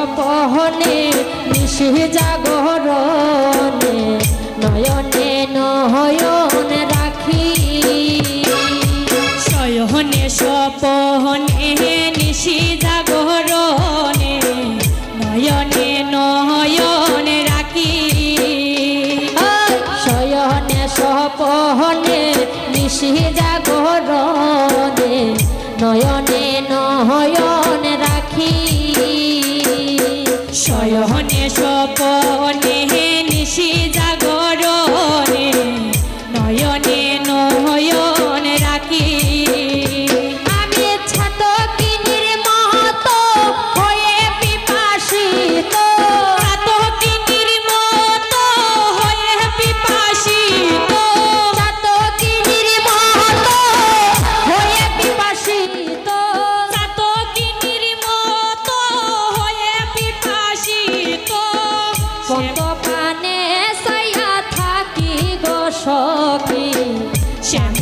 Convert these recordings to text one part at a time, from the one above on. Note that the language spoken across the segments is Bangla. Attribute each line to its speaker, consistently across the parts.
Speaker 1: তপহনে নিশিহ জাগরণে নয়নে নহয়ন রাখি।
Speaker 2: সয়হনে সপহনে নিশি জাগরণে নয়নে নহয়ন রাখি।
Speaker 1: সয়হনে সপহনে নিশি জাগরণে নয়নে নহয় মোহনে
Speaker 2: সপনে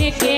Speaker 1: again.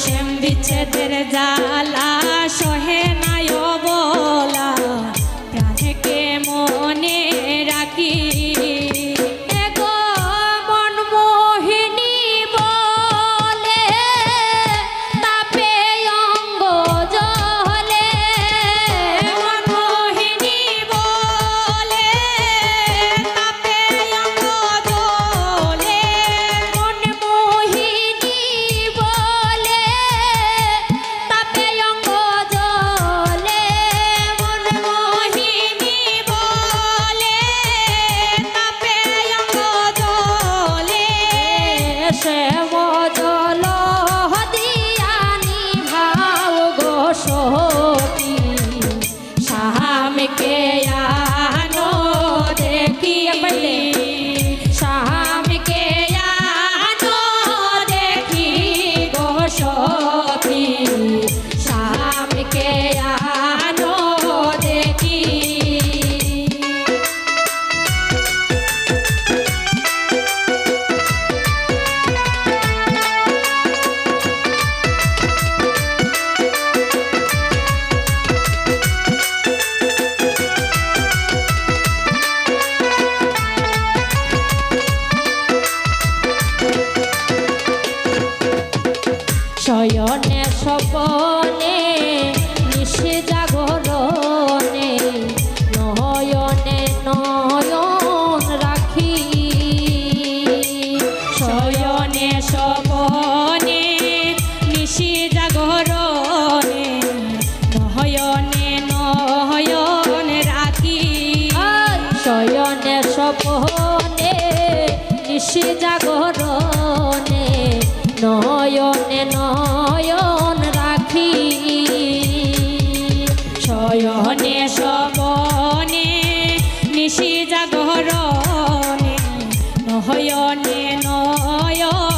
Speaker 1: প্রেম বিচ্ছেদের
Speaker 2: জ্বালা সহে
Speaker 1: না। খুশির জাগরণে নয়নে নয়ন রাখি।
Speaker 2: শয়নে শবনে নিশি জাগরণে
Speaker 1: নয়নে নয়ন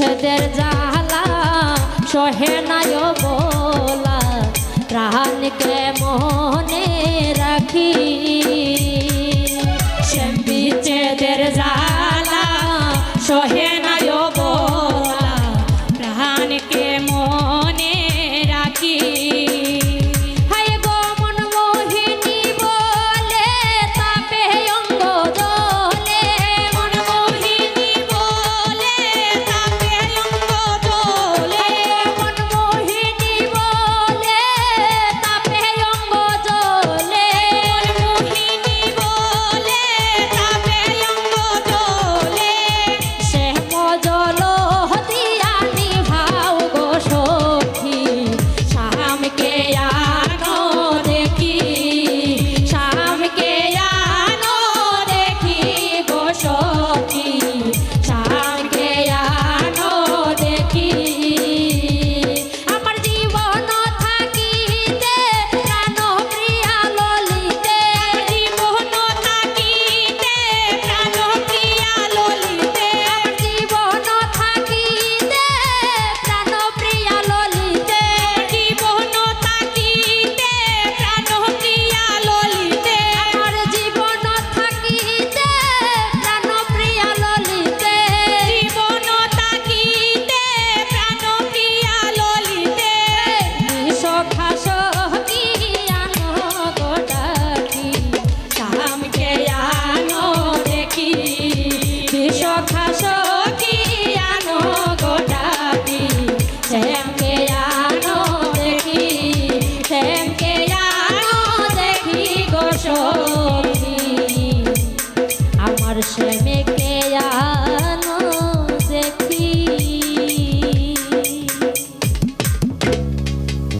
Speaker 1: ছেদের জালা সহে নায় বলা। প্রাণকে মনে রাখি?